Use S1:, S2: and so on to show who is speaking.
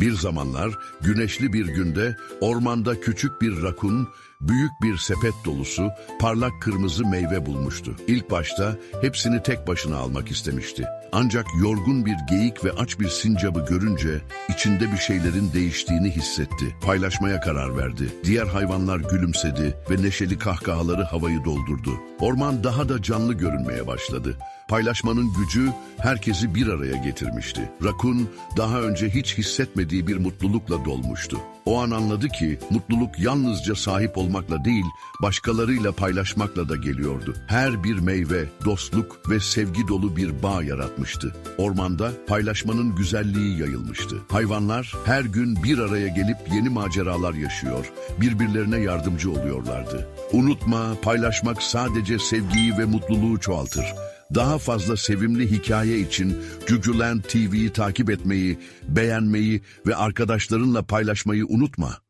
S1: Bir zamanlar güneşli bir günde ormanda küçük bir rakun büyük bir sepet dolusu parlak kırmızı meyve bulmuştu. İlk başta hepsini tek başına almak istemişti. Ancak yorgun bir geyik ve aç bir sincabı görünce içinde bir şeylerin değiştiğini hissetti. Paylaşmaya karar verdi. Diğer hayvanlar gülümsedi ve neşeli kahkahaları havayı doldurdu. Orman daha da canlı görünmeye başladı. Paylaşmanın gücü herkesi bir araya getirmişti. Rakun daha önce hiç hissetmediği bir mutlulukla dolmuştu. O an anladı ki mutluluk yalnızca sahip olmakla değil, başkalarıyla paylaşmakla da geliyordu. Her bir meyve, dostluk ve sevgi dolu bir bağ yaratmıştı. Ormanda paylaşmanın güzelliği yayılmıştı. Hayvanlar her gün bir araya gelip yeni maceralar yaşıyor, birbirlerine yardımcı oluyorlardı. Unutma, paylaşmak sadece sevgiyi ve mutluluğu çoğaltır. Daha fazla sevimli hikaye için Cuculand TV'yi takip etmeyi, beğenmeyi ve arkadaşlarınla paylaşmayı unutma.